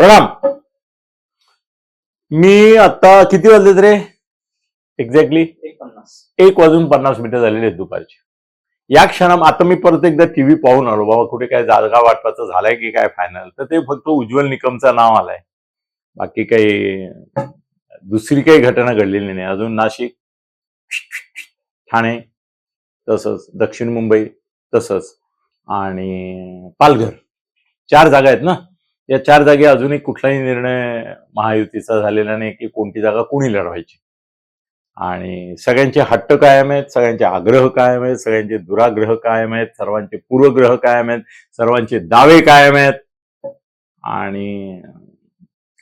प्रणाम. मी आता किती वाजलेत रे? एक्झॅक्टली एक वाजून पन्नास मिनिटं झालेली आहेत दुपारची. या क्षणा आता मी परत एकदा टीव्ही पाहून आलो. बाबा कुठे काय जागा वाटपाचं झालंय की काय फायनल तर ते फक्त उज्ज्वल निकमचं नाव आलंय. बाकी काही दुसरी काही घटना घडलेली नाही. अजून नाशिक ठाणे तसंच दक्षिण मुंबई तसंच आणि पालघर. चार जागा आहेत ना? या चार जागी अजूनही कुठलाही निर्णय महायुतीचा झालेला नाही की कोणती जागा कोणी लढवायची. आणि सगळ्यांचे हट्ट कायम आहेत सगळ्यांचे आग्रह कायम आहेत सगळ्यांचे दुराग्रह कायम आहेत सर्वांचे पूर्वग्रह कायम आहेत सर्वांचे दावे कायम आहेत. आणि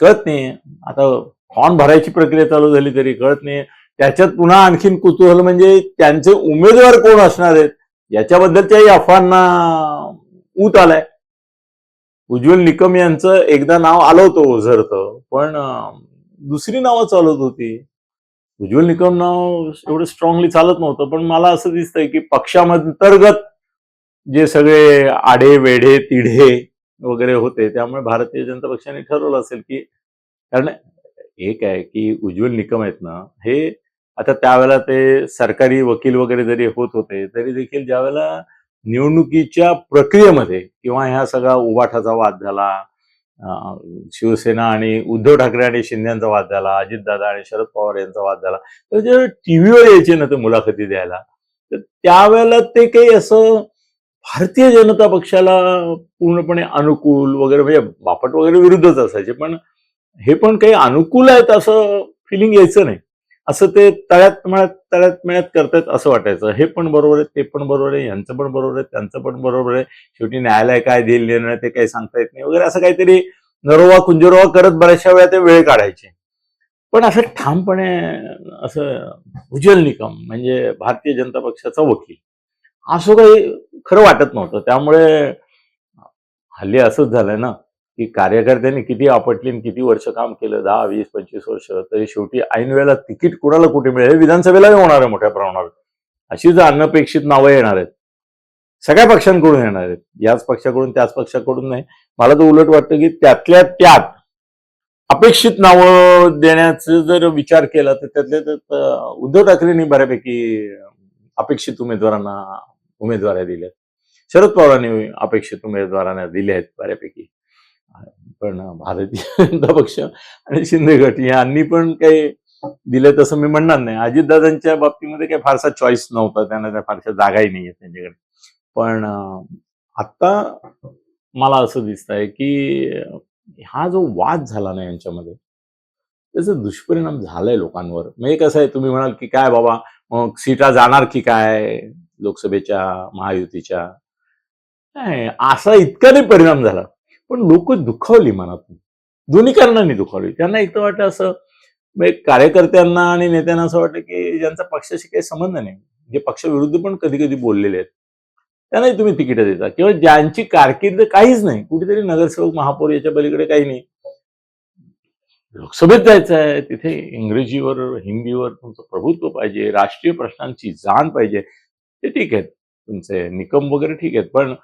कळत नाही आता फॉर्म भरायची प्रक्रिया चालू झाली तरी कळत नाही त्याच्यात पुन्हा आणखीन कुतूहल म्हणजे त्यांचे उमेदवार कोण असणार आहेत? याच्याबद्दलच्याही अफवांना ऊत आलाय. उज्ज्वल निकम यांचं एकदा नाव आलं होतं ओझरतं पण दुसरी नावं चालत होती. उज्ज्वल निकम नाव एवढं स्ट्रॉंगली चालत नव्हतं पण मला असं दिसतंय की पक्षामंतर्गत जे सगळे आडे वेढे तिढे वगैरे होते त्यामुळे भारतीय जनता पक्षाने ठरवलं असेल की कारण एक आहे की उज्ज्वल निकम आहेत ना हे आता त्यावेळेला ते सरकारी वकील वगैरे जरी होत होते तरी देखील ज्यावेळेला निवडणुकीच्या प्रक्रियेमध्ये किंवा ह्या सगळा उबाठाचा वाद झाला शिवसेना आणि उद्धव ठाकरे आणि शिंदेचा वाद झाला अजितदादा आणि शरद पवार यांचा वाद झाला. तर जे टीव्हीवर यायचे ना ते मुलाखती द्यायला तर त्यावेळेला ते काही असं भारतीय जनता पक्षाला पूर्णपणे अनुकूल वगैरे म्हणजे बापट वगैरे विरुद्धच असायचे. पण हे पण काही अनुकूल आहेत असं फिलिंग यायचं नाही. असं ते तळ्यात मळ्यात तळ्यात मळ्यात करतायत असं वाटायचं. हे पण बरोबर आहे ते पण बरोबर आहे यांचं पण बरोबर आहे त्यांचं पण बरोबर आहे. शेवटी न्यायालय काय देईल निर्णय ते काही सांगता येत नाही वगैरे असं काहीतरी नरोवा कुंजरोवा करत बऱ्याचशा वेळा ते वेळ काढायचे. पण असं ठामपणे असं उज्ज्वल निकम म्हणजे भारतीय जनता पक्षाचा वकील असं काही खरं वाटत नव्हतं. त्यामुळे हल्ली असंच झालंय ना. की कार्यकर्त्यांनी किती आपटली आणि किती वर्ष काम केलं दहा वीस पंचवीस वर्ष. तरी शेवटी ऐन वेळेला तिकीट कुणाला कुठे मिळेल हे विधानसभेलाही होणार आहे मोठ्या प्रमाणावर. अशी जर अनपेक्षित नावं येणार आहेत सगळ्या पक्षांकडून येणार आहेत. याच पक्षाकडून त्याच पक्षाकडून नाही. मला तर उलट वाटतं की त्यातल्या त्यात अपेक्षित नावं देण्याचा जर विचार केला तर त्यातल्या त्यात उद्धव ठाकरेंनी बऱ्यापैकी अपेक्षित उमेदवारांना उमेदवाऱ्या दिल्या शरद पवारांनी अपेक्षित उमेदवारांना दिल्या आहेत बऱ्यापैकी. पण भारतीय जनता पक्ष आणि शिंदे गट यांनी पण काही दिले तसं मी म्हणणार नाही. अजितदादांच्या बाबतीमध्ये काही फारसा चॉईस नव्हता. त्यांना त्या फारशा जागाही नाही आहेत त्यांच्याकडे. पण आत्ता आता मला असं दिसत आहे की हा जो वाद झाला ना यांच्यामध्ये त्याचा दुष्परिणाम झालाय लोकांवर. म्हणजे कसं आहे तुम्ही म्हणाल की काय बाबा मग सीटा जाणार की काय लोकसभेच्या महायुतीच्या? नाही असा इतका नाही परिणाम झाला. पण लोक दुखावली मनातून. दोन्ही कारणांनी दुखावली. त्यांना एक तर वाटतं असं म्हणजे कार्यकर्त्यांना आणि नेत्यांना असं वाटतं की ज्यांचा पक्षाशी काही संबंध नाही जे पक्षाविरुद्ध पण कधी कधी बोललेले आहेत त्यांनाही तुम्ही तिकीट देता. किंवा ज्यांची कारकीर्द काहीच नाही कुठेतरी नगरसेवक महापौर याच्या पलीकडे काही नाही. लोकसभेत जायचं आहे तिथे इंग्रजीवर हिंदीवर तुमचं प्रभुत्व पाहिजे राष्ट्रीय प्रश्नांची जाण पाहिजे ते ठीक आहेत. तुमचे निकम वगैरे ठीक आहेत पण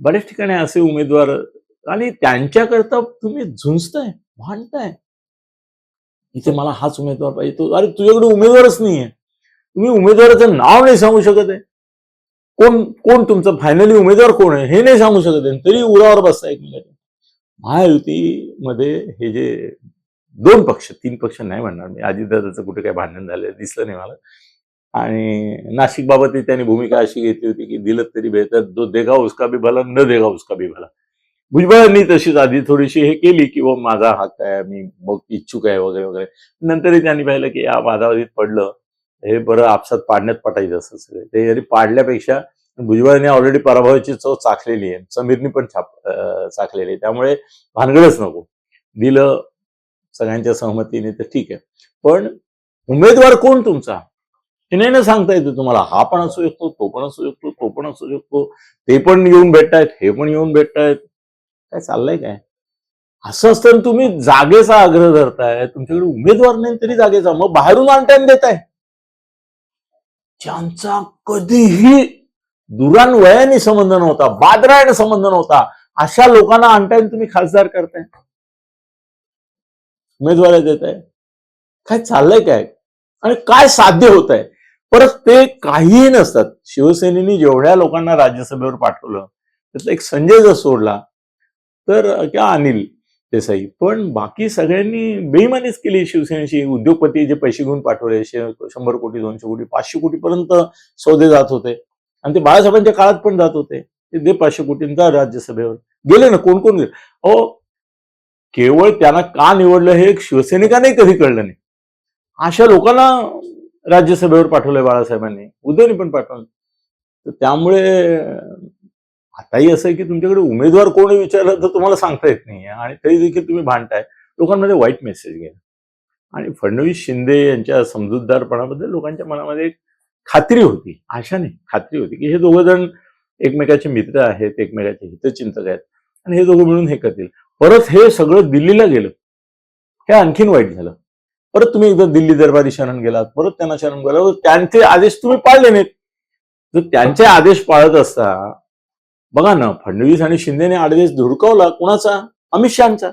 बऱ्याच ठिकाणी असे उमेदवार आणि त्यांच्याकरता तुम्ही झुंजताय भांडताय. इथे मला हाच उमेदवार पाहिजे. तो अरे तुझ्याकडे उमेदवारच नाहीये. तुम्ही उमेदवाराचं नाव नाही सांगू शकत आहे. कोण कोण तुमचं फायनली उमेदवार कोण आहे हे नाही सांगू शकत आहे. तरी उरावर बसता एकमेकाच्या. महायुतीमध्ये हे जे दोन पक्ष तीन पक्ष नाही म्हणणार मी. अजितदादाचं कुठे काही भांडण झालं दिसलं नाही मला. आणि नाशिक बाबतही त्यांनी भूमिका अशी घेतली होती की दिलं तरी बेहतर. जो देगा उसका भी भला न देगा उसका भी भला. भुजबळांनी तशीच आधी थोडीशी हे केली की वो माझा हक्क आहे मी मग इच्छुक आहे वगैरे वगैरे. नंतरही त्यांनी पाहिलं की या वादावादीत पडलं हे बरं आपसात पाडण्यात पटायचं असं सगळे. ते जरी पाडल्यापेक्षा भुजबळांनी ऑलरेडी पराभवाची चव चाखलेली आहे. समीरनी पण छाप चाखलेली आहे. त्यामुळे भानगडच नको. दिलं सगळ्यांच्या सहमतीने तर ठीक आहे. पण उमेदवार कोण तुमचा? हे नाही ना सांगता येतं तुम्हाला हा पण असू शकतो तो पण असू शकतो तो पण असू शकतो. ते पण येऊन भेटतायत हे पण येऊन भेटतायत. काय चाललंय काय? असं असताना तुम्ही जागेचा आग्रह धरताय तुमच्याकडे उमेदवार नाही तरी जागेचा मग बाहेरून आणटाईम देताय. ज्यांचा कधीही दुरान्वयाने संबंध नव्हता बादरायने संबंध नव्हता अशा लोकांना आणताय तुम्ही खासदार करताय. उमेदवार देत आहे काय चाललंय काय? आणि काय साध्य होत आहे परत ते काहीही नसतात. शिवसेनेने जेवढ्या लोकांना राज्यसभेवर पाठवलं त्यातला एक संजय जर सोडला तर किंवा अनिल देसाई. पण बाकी सगळ्यांनी बेईमानीच केली शिवसेनेची. उद्योगपती जे पैसे घेऊन पाठवले शंभर कोटी दोनशे कोटी पाचशे कोटीपर्यंत सौदे जात होते. आणि ते बाळासाहेबांच्या काळात पण जात होते. ते दे पाचशे कोटींचा राज्यसभेवर गेले ना कोण कोण गेले? अहो केवळ त्यांना का निवडलं हे एक शिवसैनिकांनाही कधी कळलं नाही. अशा लोकांना राज्यसभेवर पाठवलंय बाळासाहेबांनी. उद्योनी पण पाठवलं. तर त्यामुळे आताही असं आहे की तुमच्याकडे उमेदवार कोणी विचारलं तर तुम्हाला सांगता येत नाही आणि तरी देखील तुम्ही भांडताय. लोकांमध्ये वाईट मेसेज गेला आणि फडणवीस शिंदे यांच्या समजूतदारपणाबद्दल लोकांच्या मनामध्ये एक खात्री होती. आशा नाही खात्री होती की हे दोघं जण एकमेकाचे मित्र आहेत एकमेकाचे हितचिंतक आहेत. आणि हे दोघं मिळून हे करतील. परत हे सगळं दिल्लीला गेलं. हे आणखीन वाईट झालं. परत तुम्ही एकदा दिल्ली दरबारी शरण गेलात. परत त्यांना शरण गेला त्यांचे आदेश तुम्ही पाळले नाहीत. जर त्यांचे आदेश पाळत असता बघा ना फडणवीस आणि शिंदेने आडदेश धुडकवला कुणाचा? अमित शहाचा.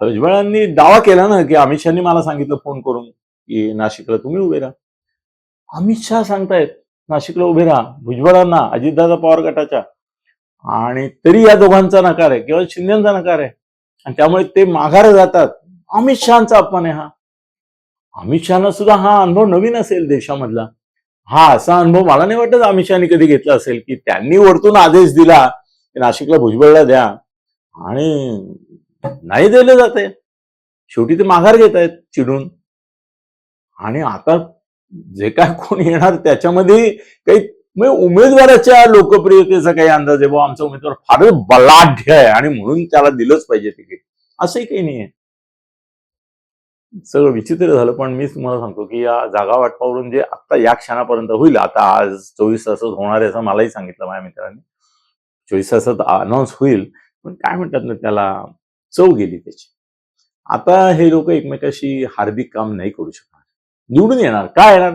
भुजबळांनी दावा केला ना की अमित शहानी मला सांगितलं फोन करून की नाशिकला तुम्ही उभे राहा. अमित शहा सांगतायत नाशिकला उभे राहा. भुजबळांना अजितदादा पवार गटाच्या. आणि तरी या दोघांचा नकार आहे किंवा शिंदेचा नकार आहे. आणि त्यामुळे ते माघार जातात. अमित शहाचा अपमान आहे हा. अमित शहाना सुद्धा हा अनुभव नवीन असेल देशामधला. हा असा अनुभव मला नाही वाटत अमित शहानी कधी घेतला असेल की त्यांनी वरतून आदेश दिला की नाशिकला भुजबळला द्या आणि नाही दिलं जाते शेवटी ते माघार घेत आहेत चिडून. आणि आता जे काय कोण येणार त्याच्यामध्ये काही म्हणजे उमेदवाराच्या लोकप्रियतेचा काही अंदाज आहे. बुवा आमचा उमेदवार फारच बलाढ्य आहे आणि म्हणून त्याला दिलंच पाहिजे तिकीट. असंही काही नाहीये सगळं विचित्र झालं पण मी तुम्हाला सांगतो की या जागा वाटपावरून जे आता या क्षणापर्यंत होईल आता आज चोवीस तासात होणार आहे असं मलाही सांगितलं माझ्या मित्रांनी. चोवीस तासात अनाऊन्स होईल पण काय म्हणतात ना त्याला चव गेली त्याची. आता हे लोक एकमेकाशी हार्दिक काम नाही करू शकणार. निवडून येणार. काय येणार?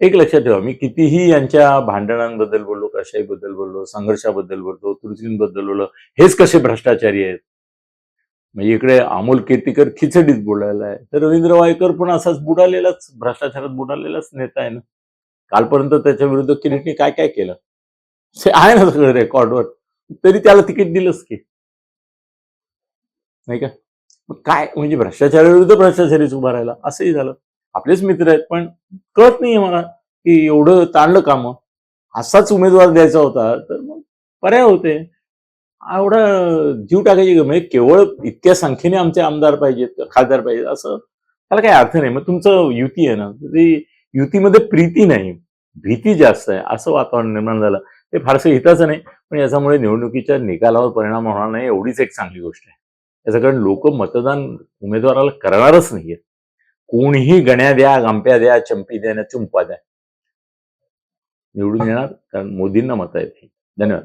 एक लक्षात ठेवा. मी कितीही यांच्या भांडणांबद्दल बोललो कशाईबद्दल बोललो संघर्षाबद्दल बोललो त्रुटींबद्दल बोललो हेच कसे भ्रष्टाचारी आहेत? म्हणजे इकडे अमोल केतीकर खिचडीत बुडाला आहे. तर रवींद्र वायकर पण असाच बुडालेलाच भ्रष्टाचारात बुडालेलाच नेता आहे ना. कालपर्यंत त्याच्या विरुद्ध किरीटने काय काय केलं? ते आहे ना सगळं रेकॉर्डवर. तरी त्याला तिकीट दिलंच की. नाही का? मग काय? म्हणजे भ्रष्टाचाराविरुद्ध भ्रष्टाचारीच उभा राहिला. असंही झालं. आपलेच मित्र आहेत पण कळत नाहीये मला की एवढं ताणलं कामं. असाच उमेदवार द्यायचा होता तर मग पर्याय होते. एवढा जीव टाकायची म्हणजे केवळ इतक्या संख्येने आमचे आमदार पाहिजेत खासदार पाहिजेत असं त्याला काही अर्थ नाही. मग तुमचं युती आहे ना ती युतीमध्ये प्रीती नाही. भीती जास्त आहे असं वातावरण निर्माण झालं. ते फारसं हिताचं नाही. पण याच्यामुळे निवडणुकीच्या निकालावर परिणाम होणार नाही एवढीच एक चांगली गोष्ट आहे. याचं कारण लोक मतदान उमेदवाराला करणारच नाहीये कोणीही गण्या द्या गंप्या द्या चंपी द्या ना चुंपा द्या. निवडून येणार कारण मोदींना मत आहेत. धन्यवाद.